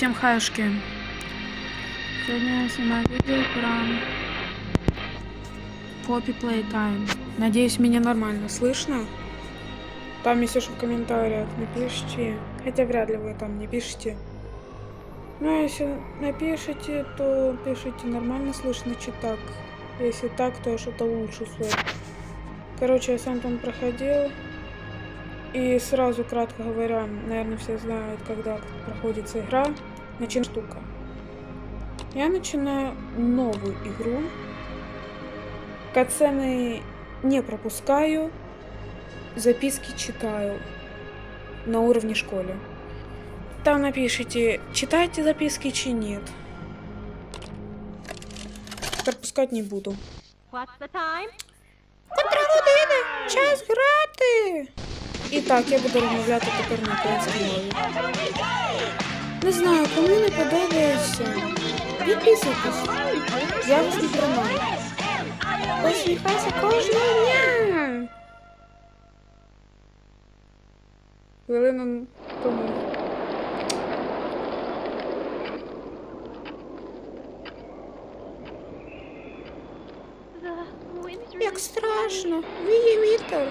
Всем хаешки. Сегодня я снимаю видео про Poppy Playtime. Надеюсь, меня нормально слышно. Там, если что, в комментариях напишите. Хотя вряд ли вы там не пишете. Ну, а если напишите, то пишите нормально слышно, чи так. Если так, то что-то лучше слышно. Короче, я сам там проходил. И сразу, кратко говоря, наверное, все знают, когда проходится игра, начин штука. Я начинаю новую игру. Катсцены не пропускаю, записки читаю на уровне школе. Там напишите, читаете записки чи нет. Пропускать не буду. What's the time? Котра година? Час грати! І так, я буду розмовляти тепер на українській мові. Не знаю, кому не подобається. Підписуйтесь. Я вас не тримаю. Посміхайся кожного дня. Хвилину тому. Як страшно. Віє вітер.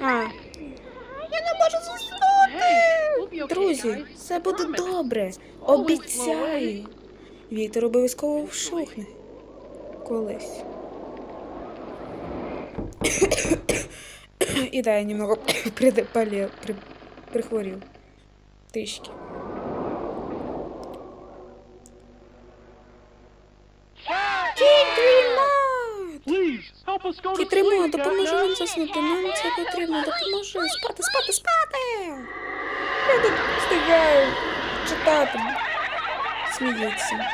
А. Я не можу заснути. Друзі, все буде добре. Обіцяю. Вітер обов'язково вшухне. Колись. І да, я немного придепале, при, go to Кітримо, допоможи нам заснути. Нам це потрібно. Допоможи. Спати, спати, спати. Я тут встигаю читати. Сміється.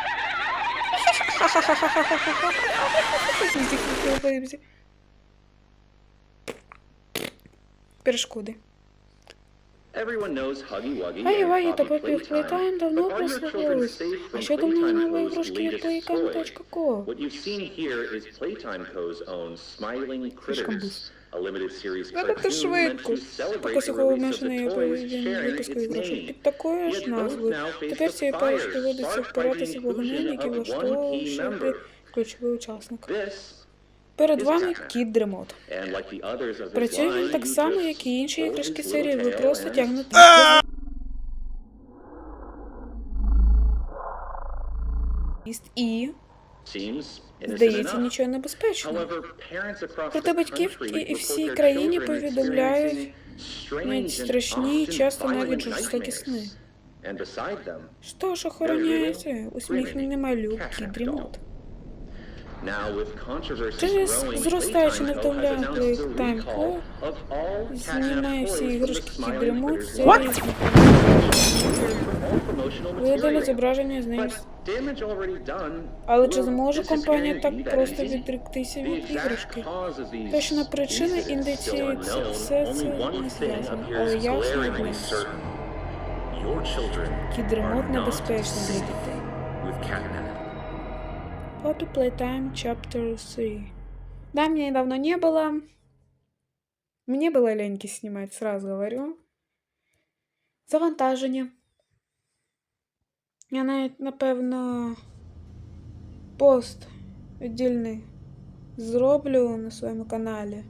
Перешкоди. Everyone knows Huggy Wuggy Ай, and Вагі та Poppy Попі Playtime, Playtime давно but are your children прославились. safe А from що давно Playtime нової Co's ігрушки від latest toy? Playtime.co? What you've seen here is Playtime Co.'s own Smiling Слишком Critters, быстро. A limited series Надо ти швидко. є toys поведіння sharing випуску іграшок під такою ж назвою. Тепер цієї парочки доводиться впиратися в inclusion який влаштовував member. ключовий учасник. Перед вами кіт Дремот. Працює він так само, як і інші іграшки серії, ви просто тягнете. І, здається, нічого небезпечного. Проте батьків і- і всій країні повідомляють навіть страшні і часто навіть жорстокі сни. Що ж охороняється? Усміхнений малюк кіт now with controversy Через Co. of all Знімає всі іграшки кіт Видали зображення з ним. Але чи зможе компанія так просто The від іграшки? Точна причина індиції це все це не зв'язано. Але not небезпечний для дітей. Poppy Playtime Chapter 3. Да, меня давно не было. Мне было леньки снимать, сразу говорю. Завантаження. Я навіть, напевно, пост віддільний зроблю на своєму каналі.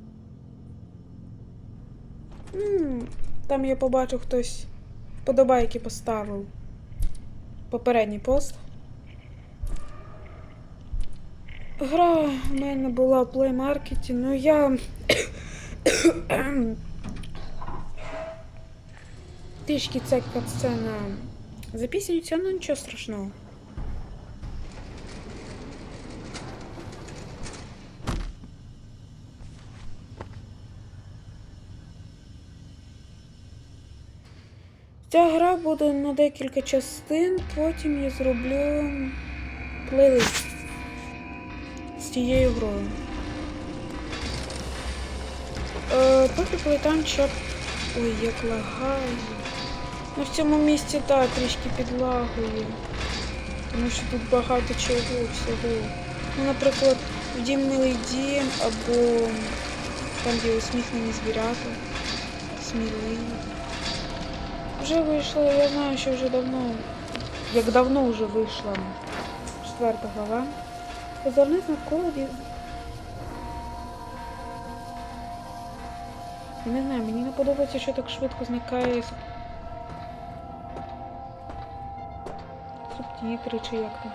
Там я побачив хтось подобайки поставив. Попередній пост. Гра в мене була в Market, ну я. Трішки ця сцена записується, ну нічого страшного. Ця гра буде на декілька частин, потім я зроблю плейлист з цією грою. Е, поки Playtime Chap... Ой, як лагає. Ну в цьому місці так, трішки підлагує. Тому що тут багато чого всього. Ну, наприклад, в Дім Милий або там, де усміхнені звірята. Сміливі. вже вийшла, я знаю, що вже давно, як давно вже вийшла четверта глава. Озирнись навколо від... Не знаю, мені не подобається, що так швидко зникає субтітри чи як там.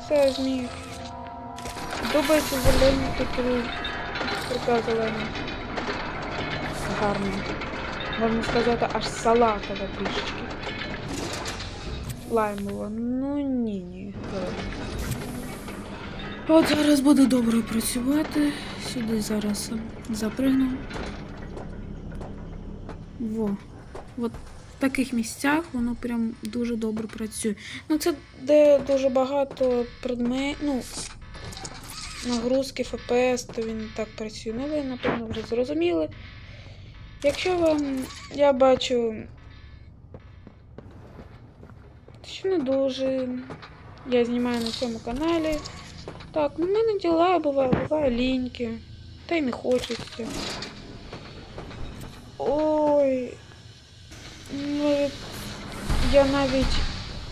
Все, зміг. Подобається зелені такі рука зелена. Гарно. Можна сказати, аж салатова трішечки. Лаймова. Ну ні, ні. От зараз буду добре працювати. Сюди зараз запригну. Во. От в таких місцях воно прям дуже добре працює. Ну це де дуже багато предметів. Ну, нагрузки ФПС, то він так працює. Ну, ви, напевно, вже зрозуміли. Якщо вам я бачу, що не дуже, я знімаю на цьому каналі. Так, ну в мене діла буває, буває ліньки, та й не хочеться. Ой. Ну, я навіть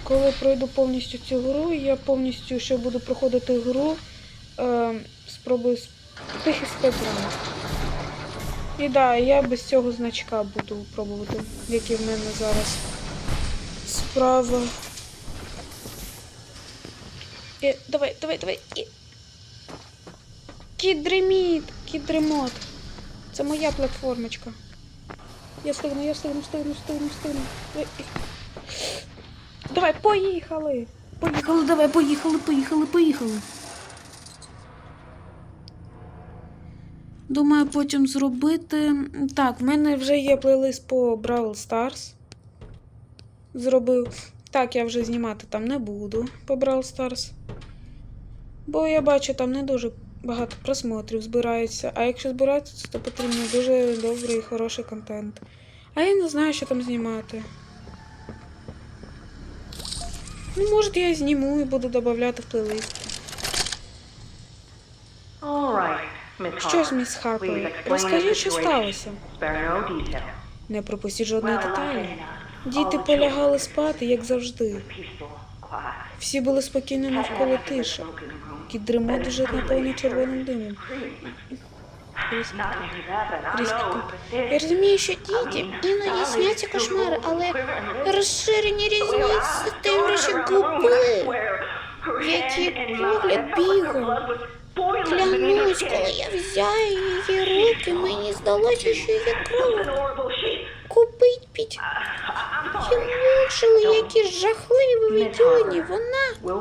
коли пройду повністю цю гру, я повністю ще буду проходити гру, е, спробую тихий спецран. І да, я без цього значка буду пробувати, які в мене зараз справа. І, давай, давай, давай. І... Кідреміт, кідремот. Це моя платформочка. Я встигну, я встигну, встигну, встигну, встигну. Давай, поїхали! Поїхали, давай, поїхали, поїхали, поїхали. Думаю, потім зробити. Так, в мене вже є плейлист по Brawl Stars. Зробив. Так, я вже знімати там не буду по Brawl Stars. Бо я бачу, там не дуже багато просмотрів збирається. А якщо збиратися, то потрібно дуже добрий і хороший контент. А я не знаю, що там знімати. Ну, може, я зніму і буду додавати в плейлист. Що Harper. міс Харпер? Розкажіть, що сталося. Не пропустіть жодної деталі. Діти полягали спати, як завжди. Всі були спокійно навколо тиша. Smoking room. Кіт дрімот уже наповнений червоним димом. Я розумію, що дітям іноді сняться кошмари, але розширені різниці тим, губи. Який погляд бігав. Клянусь, коли я взяв її руки, мені здалося, що її кров купить під мучили якісь жахливі видіння. Вона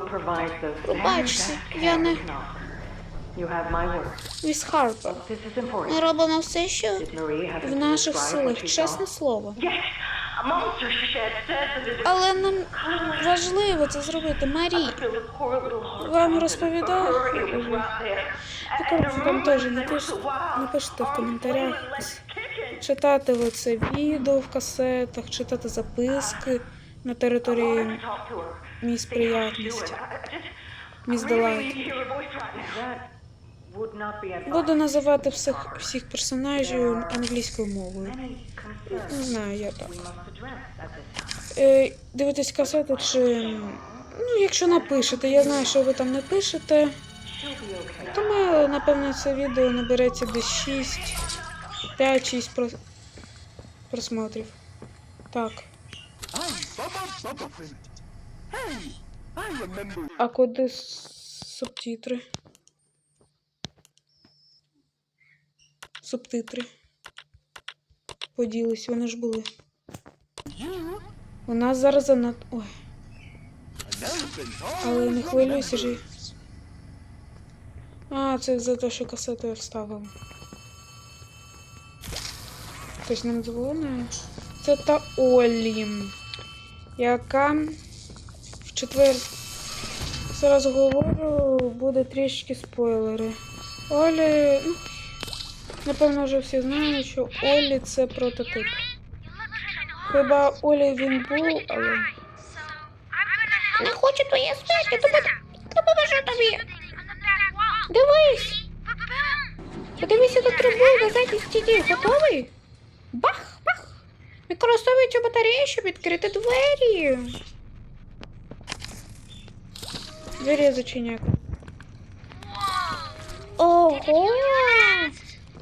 Пробачте, я не- міс Харпер. Ми робимо все, що в наших силах, чесне слово. Але нам важливо це зробити, Марі. Вам розповідав? Там rumors теж they were напиш... so wild. напишіть в коментарях. Читати ви це відео в касетах, читати записки на території her. приятності. be advised. Буду називати всіх, всіх персонажів англійською мовою. Не знаю, я так. Е, дивитесь касети чи. Ну, якщо напишете, я знаю, що ви там не пишете. She'll be okay. То ми, напевно, це відео набереться десь 6, 5-6 прос... просмотрів. Так. А куди субтитри? Субтитри. Поділись, вони ж були. У нас зараз занад... Ой, але не хвилюйся ж. А, це за те, що касету я вставив. Хтось нам дзвонить. Це та Олі, яка в четвер. Зараз говорю, буде трішки спойлери. Олі. Ну, напевно, вже всі знають, що Олі це прототип. Хіба Олі він був, але. Не хочу твоє смерті, допоможу тобі. Дивись! Подивися до трубу, газеті стіді. Готовий? Бах, бах. Використовуючи батарею, щоб відкрити двері. Двері зачиняють. Ого!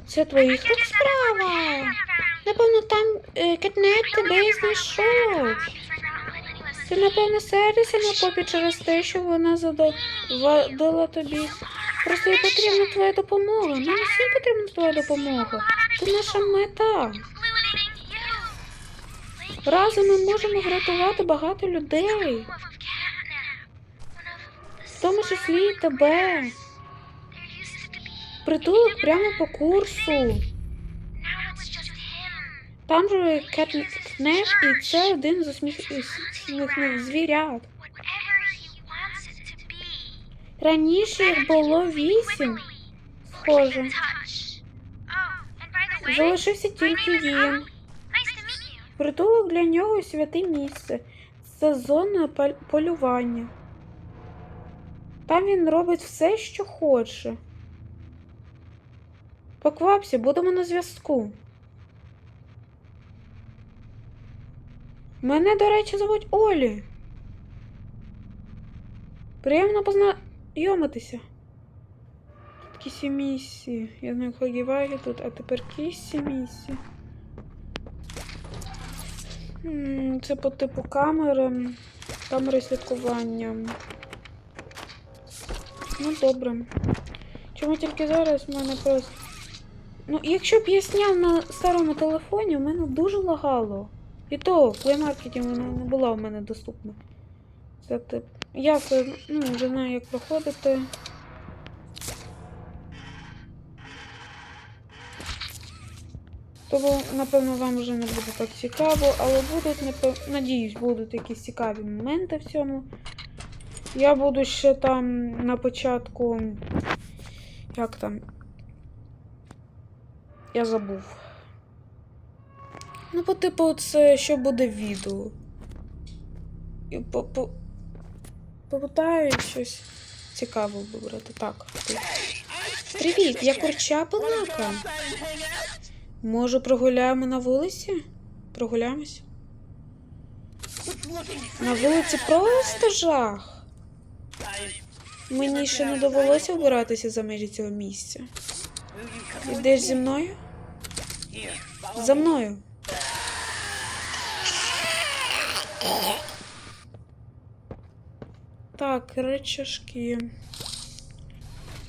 Це твоїх рук справа. Напевно, там е, кетнет тебе і знайшов. Ти, напевно, сердишся на попі через те, що вона задала тобі. Просто їй потрібна твоя допомога. Нам всім потрібна твоя допомога. Це наша мета. Разом ми можемо врятувати багато людей. В тому числі і тебе. Притулок прямо по курсу. Там же кетнеп, і це один з усміхних звірят. Раніше їх було вісім. Схоже. Залишився тільки він. Притулок для нього святе місце. Це зона полювання. Там він робить все, що хоче. Поквапся, будемо на зв'язку. Мене, до речі, звуть Олі. Приємно познайомитися. Тут кісі місії. Я знаю Хагівагі тут, а тепер кісі місії. Це по типу камери. Камери слідкування. Ну, добре. Чому тільки зараз в мене просто. Ну, якщо б я сняв на старому телефоні, у мене дуже лагало. І то в плеймаркеті вона не була у мене доступна. Це тип. Я ну, вже знаю, як проходити. Тому, напевно, вам вже не буде так цікаво, але будуть, надіюсь, будуть якісь цікаві моменти в цьому. Я буду ще там на початку. Як там? Я забув. Ну, по типу, це що буде відео. І по, по... Попитаю щось цікаве вибрати. Так. Привіт, я курча пилака. Може, прогуляємо на вулиці? Прогуляємось? На вулиці просто жах. Мені ще не довелося вбиратися за межі цього місця. Ідеш зі мною? За мною. Так, рычажки.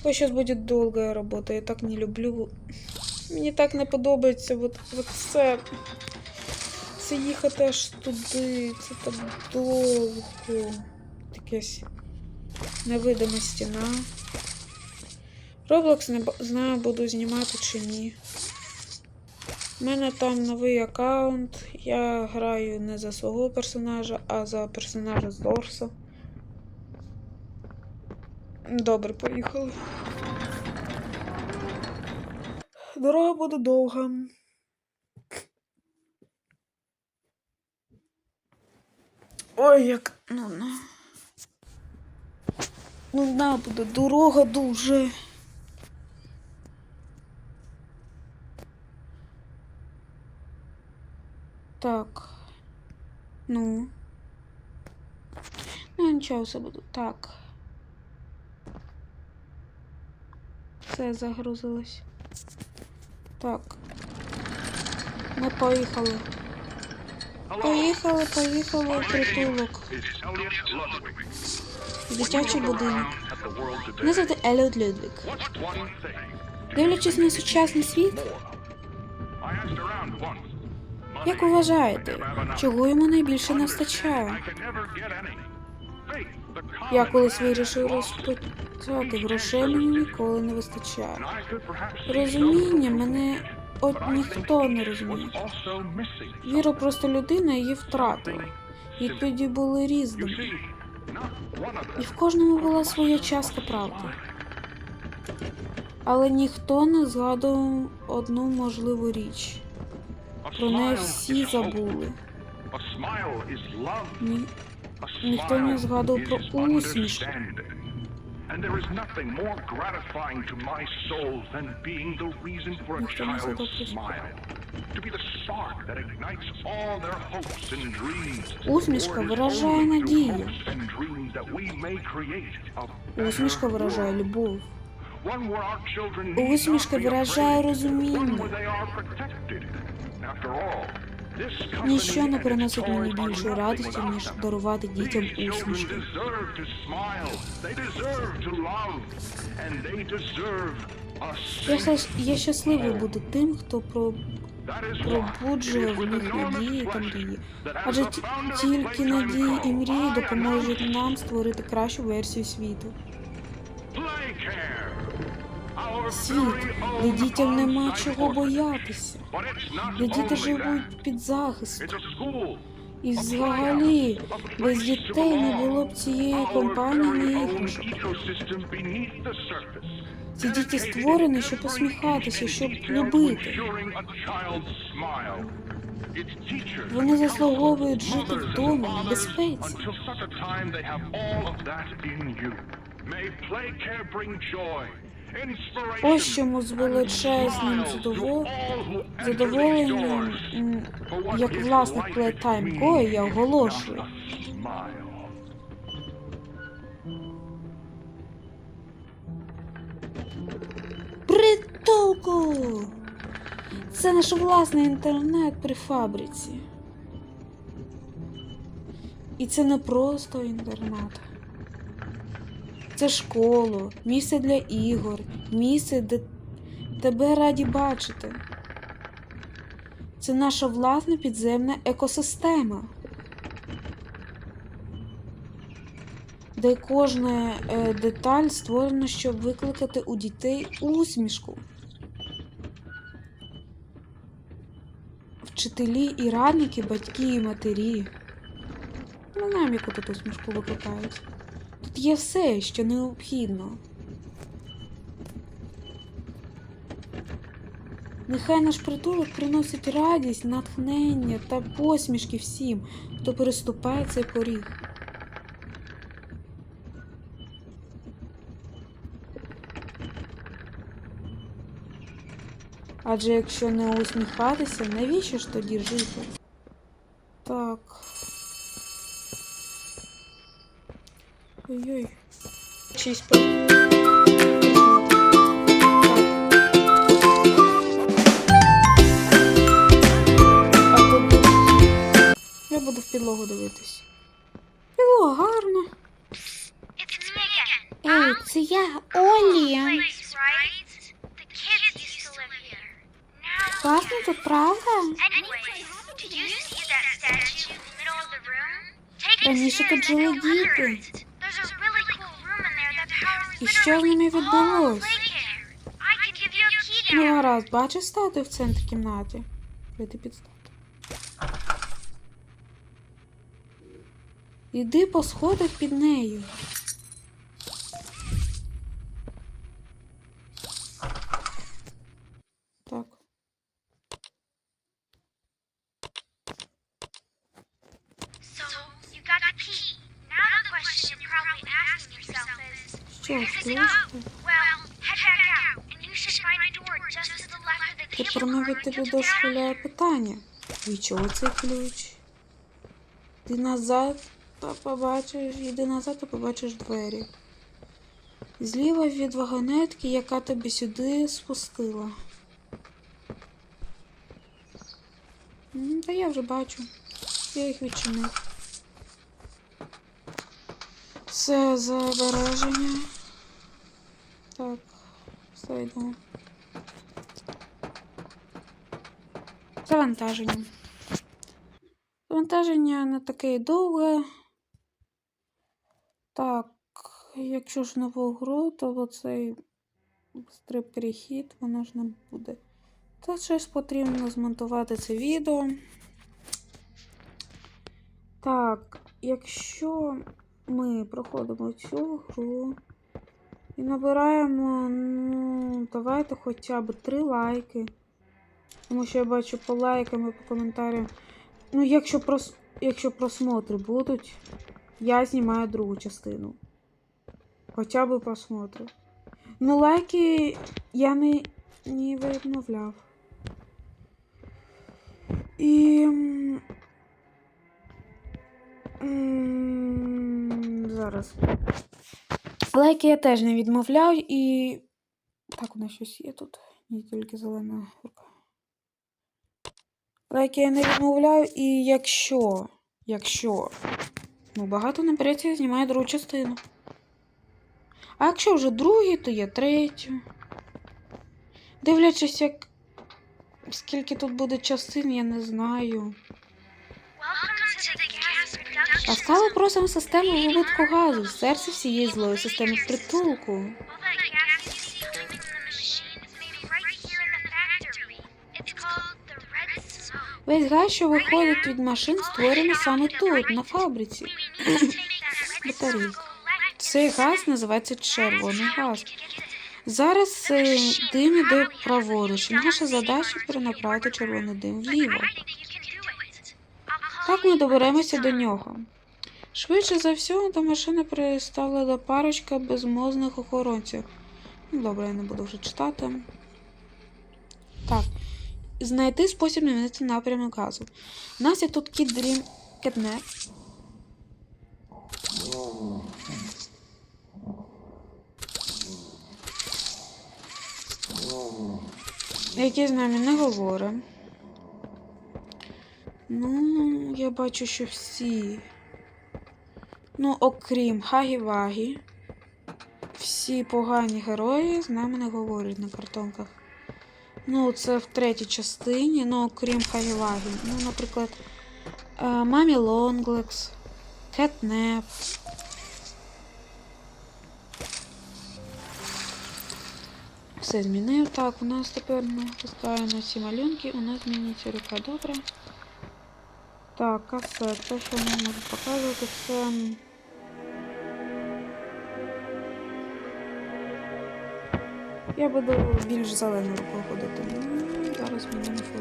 Ой, сейчас будет долгая работа. Я так не люблю. Мені так не подобається от, от це. Це їхати аж туди. Це так довго. Якась невидима стіна. Roblox не знаю, буду знімати чи ні. У мене там новий аккаунт. Я граю не за свого персонажа, а за персонажа з Дорса. Добре, поїхали. Дорога буде довга. Ой, як нудно. Нудна буде дорога дуже. Так. Ну. Ну, нічого все буду. Так. Все загрузилось. Так. Ми поїхали. Поїхали, поїхали в притулок. Дитячий будинок. Мене звати Еліот Людвік. Дивлячись на сучасний світ, як вважаєте, чого йому найбільше не вистачає? Я колись вирішив розпитати, грошей мені ніколи не вистачає. Розуміння мене от ніхто не розуміє. Віра просто людина її втратила. Відповіді були різними. І в кожному була своя частка правди. Але ніхто не згадував одну можливу річ. Про неї всі забули. Ні, ніхто не згадував про усмішку. And there is nothing more gratifying to my soul than being the reason for a Ніхто не child's smile. To be the spark that ignites all their hopes and dreams. Усмішка виражає надію. Усмішка виражає любов. Усмішка виражає розуміння. Ніщо не приносить мені більшої радості, ніж дарувати дітям усмішки. Я, я щасливий бути тим, хто про, пробуджує в них надії та мрії. Адже ті- тільки надії і мрії допоможуть нам створити кращу версію світу. Світ, де дітям нема чого боятися, де діти живуть під захистом. І взагалі, без дітей не було б цієї компанії surface. Ці діти створені, щоб посміхатися, щоб любити. Вони заслуговують жити вдома, в безпеці. May Playcare bring joy, Ось чому з величезним задоволенням, як власник Playtime Co, я оголошую. Притулку! Це наш власний інтернет при фабриці. І це не просто інтернет. Це школа, місце для ігор, місце, де тебе раді бачити. Це наша власна підземна екосистема. Де кожна е, деталь створена, щоб викликати у дітей усмішку. Вчителі і радники, батьки і матері. Не знаємо, яку тут усмішку викликають. Тут є все, що необхідно. Нехай наш притулок приносить радість, натхнення та посмішки всім, хто переступає цей поріг. Адже якщо не усміхатися, навіщо ж тоді жити? Так. Ой-ой. Чись по... А тут... Я буду в підлогу дивитись. Підлога гарна. Ей, це я, Олі. Класно тут, правда? anyways, did you see І що в ній відбулось? Ну, гаразд, бачиш статую в центрі кімнати? Прийти під статую. Іди по сходах під нею. Down дозволяє питання. Від чого цей ключ? Ти назад побачиш, іди назад та побачиш двері. Зліва від вагонетки, яка тебе сюди спустила. Та я вже бачу. Я їх відчинив. Все забереження. Так, все йдемо. Завантаження. Завантаження не таке довге. Так, якщо ж нову гру, то оцей стрип перехід, воно ж не буде. Та щось потрібно змонтувати це відео. Так, якщо ми проходимо цю гру і набираємо, ну, давайте хоча б 3 лайки. Тому що я бачу по лайкам і по коментарям. Ну, якщо, прос... якщо просмотри будуть, я знімаю другу частину. Хоча б посмотрю. Ну, лайки я не, не відмовляв. І. Зараз. Лайки я теж не відмовляв і. Так, у нас щось є тут. Не тільки зелена гурка. Лайки я не відмовляю, і якщо. Якщо. Ну, багато набереться, я знімаю другу частину. А якщо вже другі, то є третю. Дивлячись, як. Скільки тут буде частин, я не знаю. Production. Ласкаво просимо систему вибутку газу, серце всієї злої системи притулку. Весь газ, що виходить від машин, створений саме тут, на фабриці. Цей газ називається червоний газ. Зараз е, дим іде праворуч. Наша задача перенаправити червоний дим вліво. Так ми доберемося до нього. Швидше за все, до машини приставила парочка безмозних охоронців. Ну, добре, я не буду вже читати. Так. Знайти спосіб змінити напрямок газу. У нас є тут кіт Дрім Кетнеп. Який з нами не говорить. Ну, я бачу, що всі. Ну, окрім Хагі-Вагі, всі погані герої з нами не говорять на картонках. Ну, це в третій частині, ну, окрім Хагі-Вагі. Ну, наприклад, е, Мамі Лонглекс, Кетнеп. Все змінив. Так, у нас тепер ми пускаємо ці малюнки, у нас змінюється рука. Добре. Так, касет. Те, що ми можемо показувати, це. Я буду більш зеленою рукою ходити. Ну, Зараз мені не фу.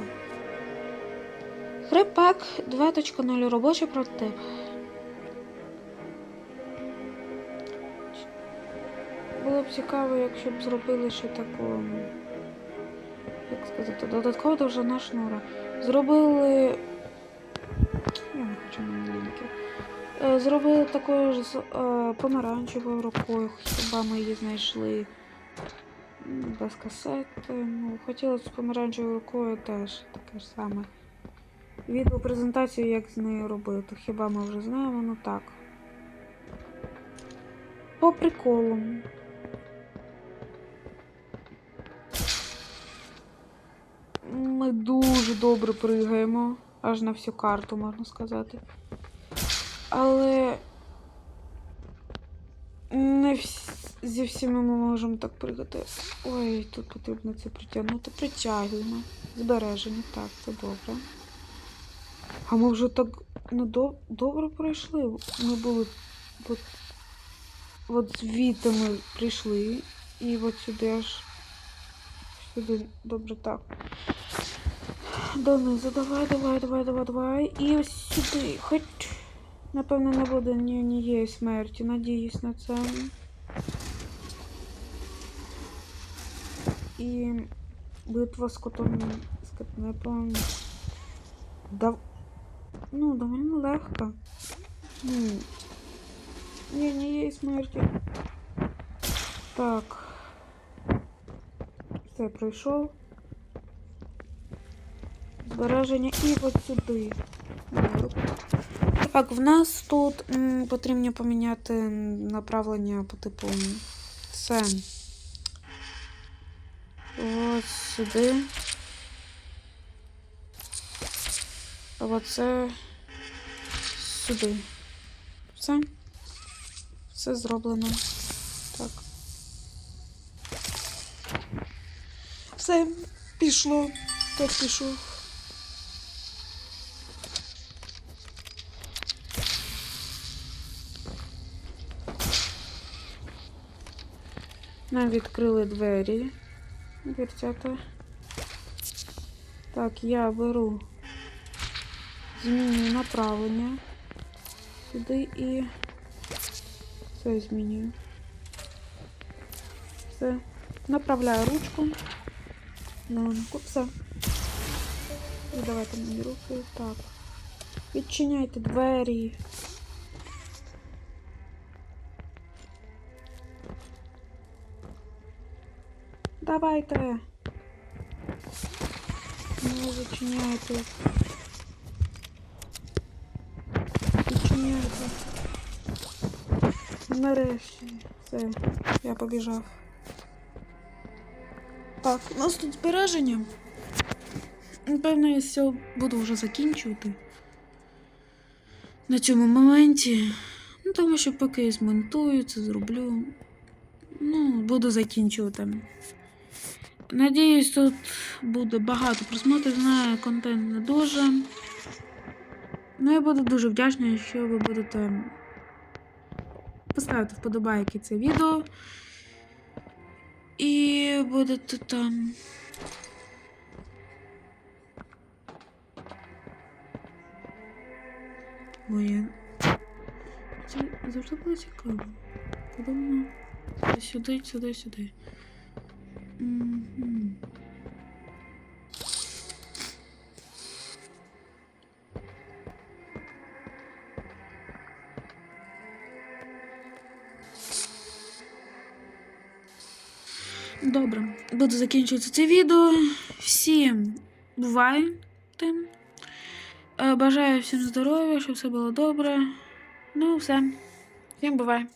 Хрипак 2.0 робочий прототип. Було б цікаво, якщо б зробили ще таку. Як сказати, додаткова довжина шнура. Зробили. Я не хочу на лінки. Е, Зробили такою ж з е, помаранчевою рукою, хіба ми її знайшли. Без касети. Ну, хотілося з помаранчевою рукою теж таке ж саме. Відео презентацію, як з нею робити. Хіба ми вже знаємо, ну так. По приколу. Ми дуже добре пригаємо. Аж на всю карту, можна сказати. Але не вс- зі всіма ми можемо так пригати. Ой, тут потрібно це притягнути. Притягуємо. Збереження, так, це добре. А ми вже так ну, доб- добре пройшли. Ми були. От, от звідти ми прийшли. І от сюди аж. Сюди добре так. Донизу, давай, давай, давай, давай, давай. І ось сюди. Хоч. Напевно, не буде ні однієї смерті. Надіюсь на це. І битва з котом з кетнепом. Да... Ну, доволі легко. Ну. Ні, однієї смерті. Так. Все, пройшов. Збереження і от сюди. Так, в нас тут м, потрібно поміняти направлення по типу це. Ось сюди. А оце сюди. Все. Все зроблено. Так. Все, пішло. Так пішов. Нам відкрили двері. Дверцята. Так, я беру. Змінюю направлення. Сюди і це змінюю. Все. Направляю ручку. Ну, все. І давайте мені руки. Так. Відчиняйте двері. Давайте. Ну, зачиняйте. Відчиняйте. Нарешті. Все, я побіжав. Так, у нас тут збереження. Напевно, я все буду вже закінчувати. На цьому моменті. Ну, тому що поки я змонтую, це зроблю. Ну, буду закінчувати. Надіюсь, тут буде багато просмотрів, знаю, контент не дуже. Ну, я буду дуже вдячна, якщо ви будете поставити вподобайки це відео. І будете там. Я... Це завжди було цікаво. Подобно. Сюди, сюди, сюди. Добре, буду закінчувати це відео. Всім бувайте. Е, Бажаю всім здоров'я, щоб все було добре. Ну, все. Всім бувай.